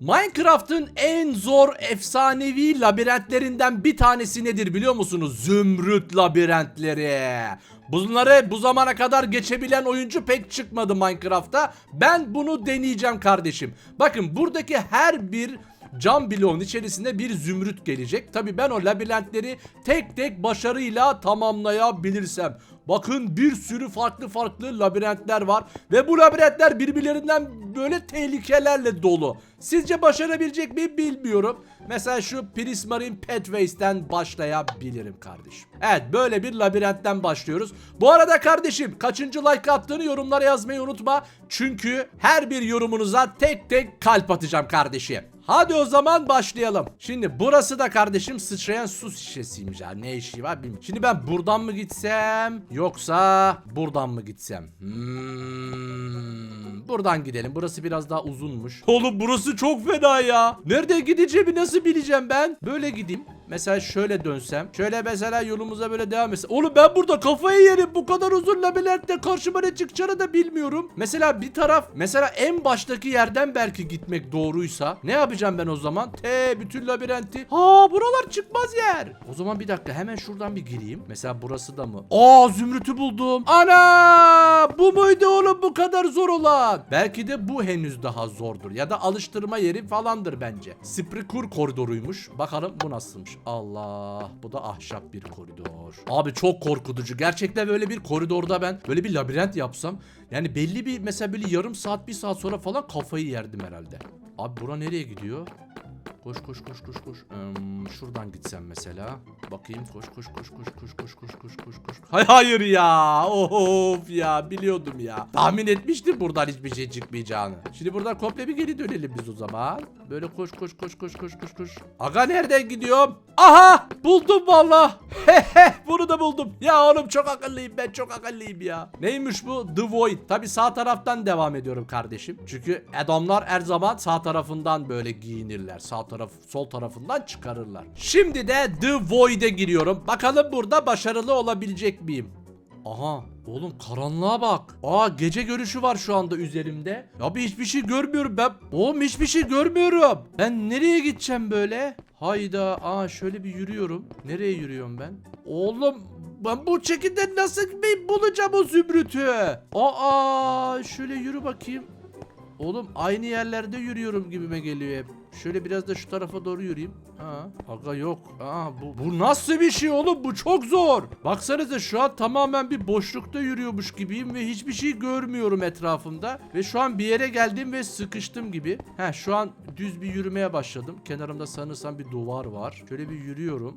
Minecraft'ın en zor efsanevi labirentlerinden bir tanesi nedir biliyor musunuz? Zümrüt labirentleri. Bunları bu zamana kadar geçebilen oyuncu pek çıkmadı Minecraft'ta. Ben bunu deneyeceğim kardeşim. Bakın buradaki her bir cam bloğun içerisinde bir zümrüt gelecek. Tabi ben o labirentleri tek tek başarıyla tamamlayabilirsem. Bakın bir sürü farklı farklı labirentler var ve bu labirentler birbirlerinden böyle tehlikelerle dolu. Sizce başarabilecek miyim bilmiyorum. Mesela şu Prismarine Pathways'ten başlayabilirim kardeşim. Evet böyle bir labirentten başlıyoruz. Bu arada kardeşim kaçıncı like attığını yorumlara yazmayı unutma. Çünkü her bir yorumunuza tek tek kalp atacağım kardeşim. Hadi o zaman başlayalım. Şimdi burası da kardeşim sıçrayan su şişesiymiş ya. Ne işi var bilmiyorum. Şimdi ben buradan mı gitsem yoksa buradan mı gitsem? Hmm, buradan gidelim. Burası biraz daha uzunmuş. Oğlum burası çok fena ya. Nerede gideceğimi nasıl bileceğim ben? Böyle gideyim. Mesela şöyle dönsem. Şöyle mesela yolumuza böyle devam etsem. Oğlum ben burada kafayı yerim. Bu kadar uzun labirentte karşıma ne çıkacağını da bilmiyorum. Mesela bir taraf mesela en baştaki yerden belki gitmek doğruysa ne yapacağım ben o zaman? Te bütün labirenti. Ha buralar çıkmaz yer. O zaman bir dakika hemen şuradan bir gireyim. Mesela burası da mı? Aa zümrütü buldum. Ana! Bu muydu oğlum bu kadar zor olan? Belki de bu henüz daha zordur. Ya da alıştırma yeri falandır bence. Sprikur koridoruymuş. Bakalım bu nasılmış. Allah. Bu da ahşap bir koridor. Abi çok korkutucu. Gerçekten böyle bir koridorda ben böyle bir labirent yapsam. Yani belli bir mesela böyle yarım saat bir saat sonra falan kafayı yerdim herhalde. Abi bura nereye gidiyor? Koş koş koş koş koş. Hmm, şuradan gitsem mesela. Bakayım koş koş koş koş koş koş koş koş koş koş. Hay hayır ya. Of ya biliyordum ya. Tahmin etmiştim buradan hiçbir şey çıkmayacağını. Şimdi buradan komple bir geri dönelim biz o zaman. Böyle koş koş koş koş koş koş koş. Aga nereden gidiyorum? Aha buldum valla. Hehe bunu da buldum. Ya oğlum çok akıllıyım ben çok akıllıyım ya. Neymiş bu? The Void. Tabi sağ taraftan devam ediyorum kardeşim. Çünkü adamlar her zaman sağ tarafından böyle giyinirler. Sağ taraf sol tarafından çıkarırlar. Şimdi de The Void'e giriyorum. Bakalım burada başarılı olabilecek miyim? Aha oğlum karanlığa bak. Aa gece görüşü var şu anda üzerimde. Ya bir hiçbir şey görmüyorum ben. Oğlum hiçbir şey görmüyorum. Ben nereye gideceğim böyle? Hayda aa şöyle bir yürüyorum. Nereye yürüyorum ben? Oğlum ben bu şekilde nasıl bir bulacağım o zümrütü? Aa şöyle yürü bakayım. Oğlum aynı yerlerde yürüyorum gibime geliyor hep. Şöyle biraz da şu tarafa doğru yürüyeyim. Ha, aga yok. Aa, bu, bu nasıl bir şey oğlum? Bu çok zor. Baksanıza şu an tamamen bir boşlukta yürüyormuş gibiyim ve hiçbir şey görmüyorum etrafımda. Ve şu an bir yere geldim ve sıkıştım gibi. Ha şu an düz bir yürümeye başladım. Kenarımda sanırsam bir duvar var. Şöyle bir yürüyorum.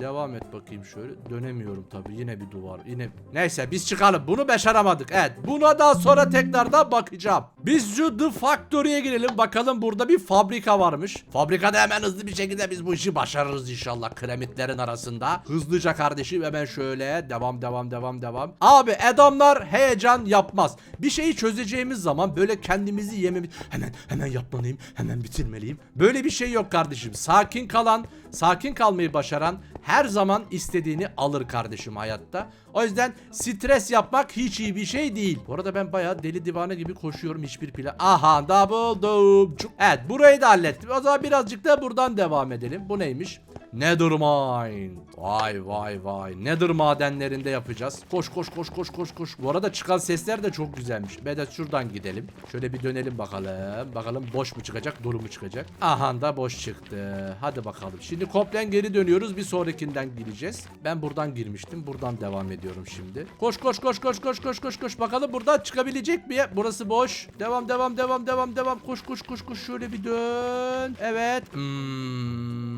Devam et bakayım şöyle. Dönemiyorum tabii. Yine bir duvar. Yine. Neyse biz çıkalım. Bunu başaramadık. Evet. Buna daha sonra tekrardan bakacağım. Biz şu The Factory'e girelim. Bakalım burada bir fabrika varmış. Fabrikada hemen hızlı bir şekilde biz bu işi başarırız inşallah. Kremitlerin arasında. Hızlıca kardeşim hemen şöyle. Devam devam devam devam. Abi adamlar heyecan yapmaz. Bir şeyi çözeceğimiz zaman böyle kendimizi yememiz. Hemen hemen yapmalıyım. Hemen bitirmeliyim. Böyle bir şey yok kardeşim. Sakin kalan, sakin kalmayı başaran her zaman istediğini alır kardeşim hayatta. O yüzden stres yapmak hiç iyi bir şey değil. Bu arada ben bayağı deli divane gibi koşuyorum hiçbir plan. Aha da buldum. Evet burayı da hallettim. O zaman birazcık da buradan devam edelim. Bu neymiş? Nethermind. Vay vay vay. Nether madenlerinde yapacağız. Koş koş koş koş koş koş. Bu arada çıkan sesler de çok güzelmiş. Bedet şuradan gidelim. Şöyle bir dönelim bakalım. Bakalım boş mu çıkacak, dolu mu çıkacak? Aha da boş çıktı. Hadi bakalım. Şimdi komplen geri dönüyoruz. Bir sonrakinden gireceğiz. Ben buradan girmiştim. Buradan devam ediyorum şimdi. Koş koş koş koş koş koş koş koş. Bakalım buradan çıkabilecek mi? Burası boş. Devam devam devam devam devam. Koş koş koş koş. Şöyle bir dön. Evet. Hmm,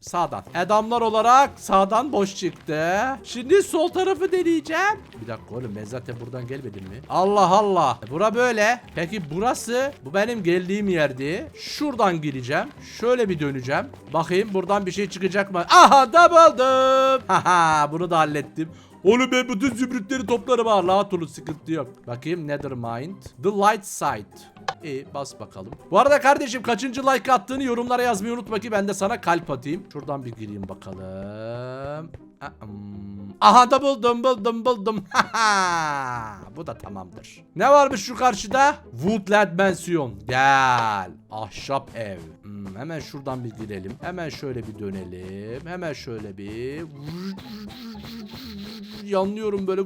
sağdan. Adamlar olarak sağdan boş çıktı. Şimdi sol tarafı deneyeceğim. Bir dakika oğlum ben zaten buradan gelmedim mi? Allah Allah. Bura böyle. Peki burası bu benim geldiğim yerdi. Şuradan gireceğim. Şöyle bir döneceğim. Bakayım buradan bir şey çıkacak mı? Aha da buldum. Haha bunu da hallettim. Oğlum ben bütün zümrütleri toplarım ha. Rahat olun sıkıntı yok. Bakayım Nethermind. The Light Side. İyi bas bakalım. Bu arada kardeşim kaçıncı like attığını yorumlara yazmayı unutma ki ben de sana kalp atayım. Şuradan bir gireyim bakalım. Ahem. Aha da buldum buldum buldum. Bu da tamamdır. Ne varmış şu karşıda? Woodland Mansion. Gel. Ahşap ev. Hmm, hemen şuradan bir girelim. Hemen şöyle bir dönelim. Hemen şöyle bir. Yanlıyorum böyle.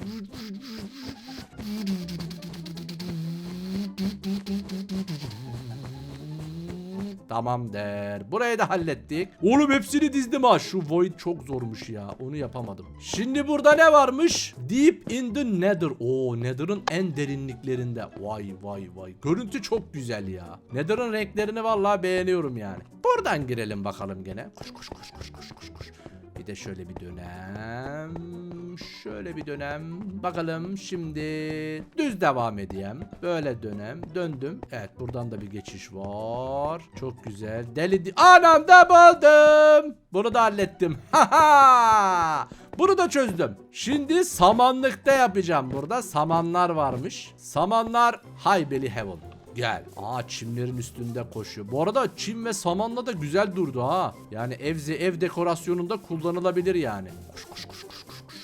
Tamamdır. Burayı da hallettik. Oğlum hepsini dizdim ha. Şu void çok zormuş ya. Onu yapamadım. Şimdi burada ne varmış? Deep in the nether. Oo nether'ın en derinliklerinde. Vay vay vay. Görüntü çok güzel ya. Nether'ın renklerini vallahi beğeniyorum yani. Buradan girelim bakalım gene. Koş koş koş koş koş koş. Bir de şöyle bir dönem. Şöyle bir dönem. Bakalım şimdi düz devam edeyim. Böyle dönem. Döndüm. Evet buradan da bir geçiş var. Çok güzel. Deli di Anam da buldum. Bunu da hallettim. Haha. Bunu da çözdüm. Şimdi samanlıkta yapacağım burada. Samanlar varmış. Samanlar Highbelly Heaven. Gel. Aa çimlerin üstünde koşuyor. Bu arada çim ve samanla da güzel durdu ha. Yani ev, ev dekorasyonunda kullanılabilir yani. Koş koş. koş.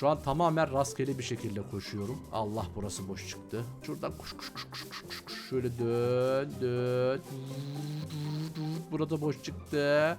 Şu an tamamen rastgele bir şekilde koşuyorum. Allah burası boş çıktı. Şuradan koş koş koş koş koş. koş. Şöyle dön dön. Burada boş çıktı.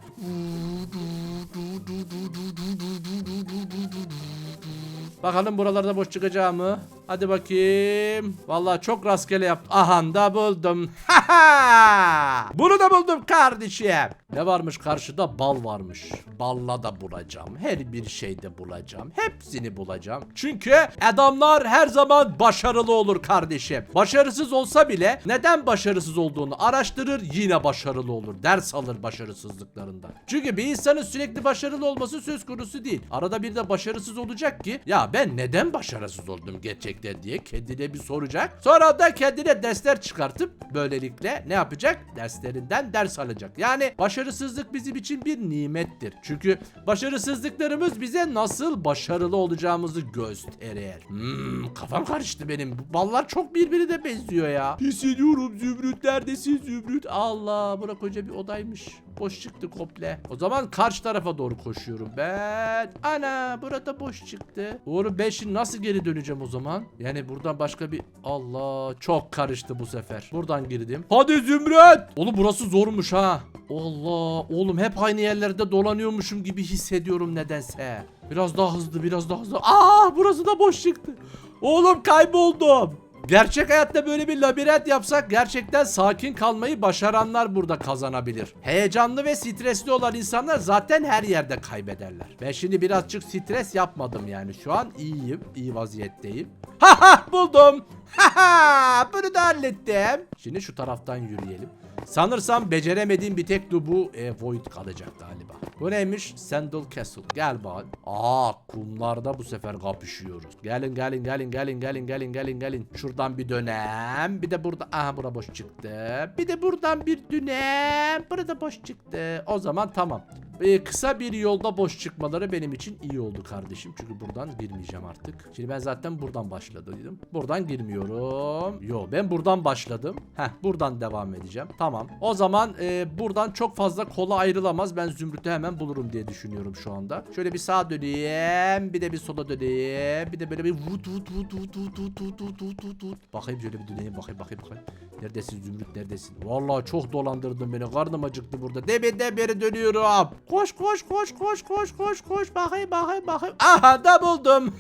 Bakalım buralarda boş çıkacak mı? Hadi bakayım. Vallahi çok rastgele yaptım. Aha da buldum. Bunu da buldum kardeşim. Ne varmış karşıda? Bal varmış. Balla da bulacağım. Her bir şeyde bulacağım. Hepsini bulacağım. Çünkü adamlar her zaman başarılı olur kardeşim. Başarısız olsa bile neden başarısız olduğunu araştırır yine başarılı olur. Ders alır başarısızlıklarından. Çünkü bir insanın sürekli başarılı olması söz konusu değil. Arada bir de başarısız olacak ki ya ben neden başarısız oldum gerçekten diye kendine bir soracak. Sonra da kendine dersler çıkartıp böylelikle ne yapacak? Derslerinden ders alacak. Yani başarısızlık bizim için bir nimettir. Çünkü başarısızlıklarımız bize nasıl başarılı olacağımızı gösterir. Hmm, kafam karıştı benim. Bu ballar çok birbirine benziyor ya. Hissediyorum Zümrüt neredesin Zümrüt? Allah bura koca bir odaymış. Boş çıktı komple. O zaman karşı tarafa doğru koşuyorum ben. Ana burada boş çıktı. Oğlum ben şimdi nasıl geri döneceğim o zaman? Yani buradan başka bir... Allah çok karıştı bu sefer. Buradan girdim. Hadi Zümrüt. Oğlum burası zormuş ha. Allah oğlum hep aynı yerlerde dolanıyormuşum gibi hissediyorum nedense. Biraz daha hızlı biraz daha hızlı. Aa burası da boş çıktı. Oğlum kayboldum. Gerçek hayatta böyle bir labirent yapsak gerçekten sakin kalmayı başaranlar burada kazanabilir. Heyecanlı ve stresli olan insanlar zaten her yerde kaybederler. Ben şimdi birazcık stres yapmadım yani. Şu an iyiyim, iyi vaziyetteyim. Ha ha buldum. Ha ha bunu da hallettim. Şimdi şu taraftan yürüyelim. Sanırsam beceremediğim bir tek de bu e, Void kalacak galiba. Bu neymiş? Sandal Castle. Gel bak. Aa kumlarda bu sefer kapışıyoruz. Gelin gelin gelin gelin gelin gelin gelin gelin. Şuradan bir dönem. Bir de burada. Aha bura boş çıktı. Bir de buradan bir dönem. Burada boş çıktı. O zaman tamam. Ee, kısa bir yolda boş çıkmaları benim için iyi oldu kardeşim. Çünkü buradan girmeyeceğim artık. Şimdi ben zaten buradan başladım. Buradan girmiyorum. Yo ben buradan başladım. Heh buradan devam edeceğim. Tamam. O zaman e, buradan çok fazla kola ayrılamaz. Ben Zümrüt'ü hemen bulurum diye düşünüyorum şu anda. Şöyle bir sağa döneyim. Bir de bir sola döneyim. Bir de böyle bir vut vut vut vut vut vut vut vut vut vut vut. Bakayım şöyle bir döneyim. Bakayım bakayım bakayım. Neredesin Zümrüt neredesin? Vallahi çok dolandırdın beni. Karnım acıktı burada. Deminden beri dönüyorum. Koş koş koş koş koş koş koş. Bakayım bakayım bakayım. Aha da buldum.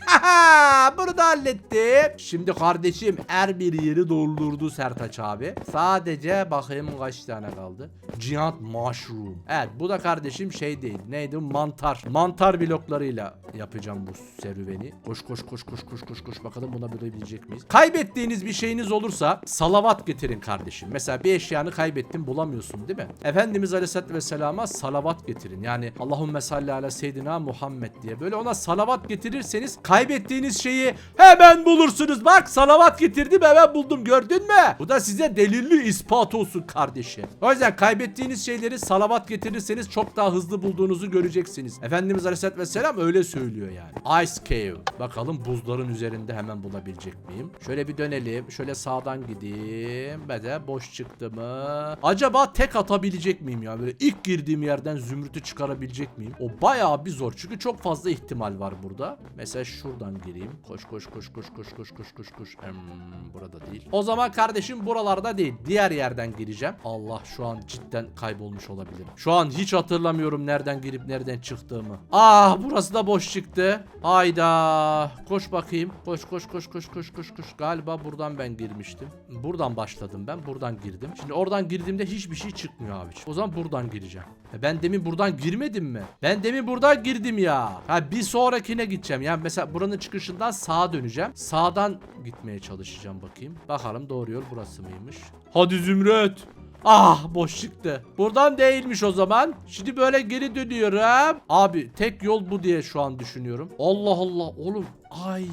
Bunu da hallettim. Şimdi kardeşim her bir yeri doldurdu Sertaç abi. Sadece bakayım kaç tane kaldı. Giant Mushroom. Evet bu da kardeşim şey değil. Neydi? Mantar. Mantar bloklarıyla yapacağım bu serüveni. Koş koş koş koş koş koş koş. Bakalım buna bulabilecek miyiz? Kaybettiğiniz bir şeyiniz olursa salavat getirin kardeşim. Mesela bir eşyanı kaybettin bulamıyorsun değil mi? Efendimiz Aleyhisselatü Vesselam'a salavat getirin. Yani Allahümme salli ala seyyidina Muhammed diye. Böyle ona salavat getirirseniz kaybettiğiniz şeyi hemen bulursunuz. Bak salavat getirdim hemen buldum gördün mü? Bu da size delilli ispat olsun kardeşim. O yüzden kaybettiğiniz şeyleri salavat getirirseniz çok daha hızlı bulduğunuzu göreceksiniz. Efendimiz Aleyhisselatü Vesselam öyle söylüyor yani. Ice Cave. Bakalım buzların üzerinde hemen bulabilecek miyim? Şöyle bir dönelim. Şöyle sağdan gideyim. Ve de boş çıktı mı? Acaba tek atabilecek miyim ya? Böyle ilk girdiğim yerden zümrütü çıkarabilecek miyim? O bayağı bir zor çünkü çok fazla ihtimal var burada. Mesela şuradan gireyim. Koş koş koş koş koş koş koş koş koş. Hmm, burada değil. O zaman kardeşim buralarda değil. Diğer yerden gireceğim. Allah şu an cidden kaybolmuş olabilirim. Şu an hiç hatırlamıyorum nereden girip nereden çıktığımı. Ah burası da boş çıktı. Hayda. Koş bakayım. Koş koş koş koş koş koş koş. Galiba buradan ben girmiştim. Buradan başladım ben. Buradan girdim. Şimdi oradan girdiğimde hiçbir şey çıkmıyor abi. O zaman buradan gireceğim. E Ben demin buradan girmedim mi? Ben demin buradan girdim ya. Ha bir sonrakine gideceğim. Yani mesela buranın çıkışından sağa döneceğim. Sağdan gitmeye çalışacağım bakayım. Bakalım doğru yol burası mıymış? Hadi Zümrüt. Ah boş çıktı. Buradan değilmiş o zaman. Şimdi böyle geri dönüyorum. Abi tek yol bu diye şu an düşünüyorum. Allah Allah oğlum. Ay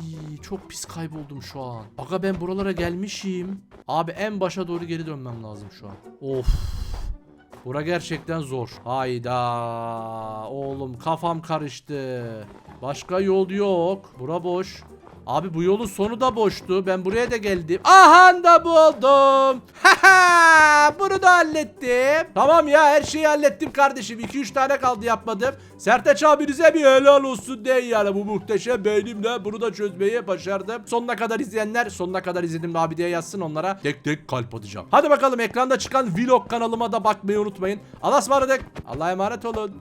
çok pis kayboldum şu an. Aga ben buralara gelmişim. Abi en başa doğru geri dönmem lazım şu an. Of. Bura gerçekten zor. Hayda. Oğlum kafam karıştı. Başka yol yok. Bura boş. Abi bu yolun sonu da boştu. Ben buraya da geldim. Aha da buldum. Haha, Bunu da hallettim. Tamam ya her şeyi hallettim kardeşim. 2-3 tane kaldı yapmadım. Sertaç abinize bir helal olsun deyin yani. Bu muhteşem beynimle bunu da çözmeyi başardım. Sonuna kadar izleyenler sonuna kadar izledim abi diye yazsın onlara. Tek tek kalp atacağım. Hadi bakalım ekranda çıkan vlog kanalıma da bakmayı unutmayın. Allah'a ısmarladık. Allah'a emanet olun.